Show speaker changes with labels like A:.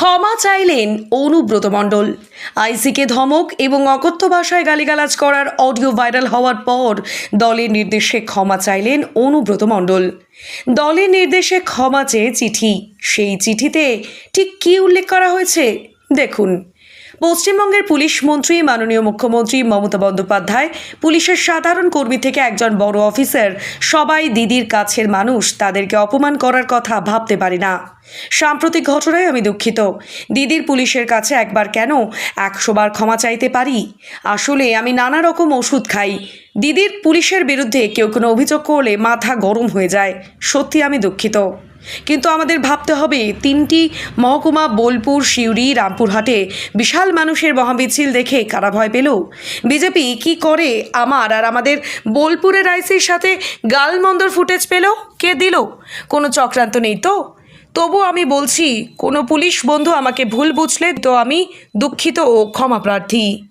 A: ক্ষমা চাইলেন অনুব্রত মণ্ডল। আইসিকে ধমক এবং অকথ্য ভাষায় গালিগালাজ করার অডিও ভাইরাল হওয়ার পর দলের নির্দেশে ক্ষমা চাইলেন অনুব্রত মণ্ডল। দলের নির্দেশে ক্ষমা চেয়ে চিঠি। সেই চিঠিতে ঠিক কী উল্লেখ করা হয়েছে? দেখুন। পশ্চিমবঙ্গের পুলিশ মন্ত্রী, মাননীয় মুখ্যমন্ত্রী মমতা বন্দ্যোপাধ্যায়, পুলিশের সাধারণ কর্মী থেকে একজন বড় অফিসার, সবাই দিদির কাছের মানুষ, তাদেরকে অপমান করার কথা ভাবতে পারি না। সাম্প্রতিক ঘটনায় আমি দুঃখিত। দিদির পুলিশের কাছে একবার কেন একশোবার ক্ষমা চাইতে পারি? আসলে আমি নানা রকম ওষুধ খাই। দিদির পুলিশের বিরুদ্ধে কেউ কোনো অভিযোগ করলে মাথা গরম হয়ে যায়। সত্যি আমি দুঃখিত। কিন্তু আমাদের ভাবতে হবে তিনটি মহকুমা, বোলপুর, সিউড়ি, রামপুরহাটে বিশাল মানুষের মহামিছিল দেখে কারা ভয় পেল? বিজেপি কি করে আমার আর আমাদের বোলপুরের আইসির সাথে গালমন্দর ফুটেজ পেল? কে দিল? কোনো চক্রান্ত নেই তো? তবু আমি বলছি, কোনো পুলিশ বন্ধু আমাকে ভুল বুঝলে তো আমি দুঃখিত ও ক্ষমা প্রার্থী।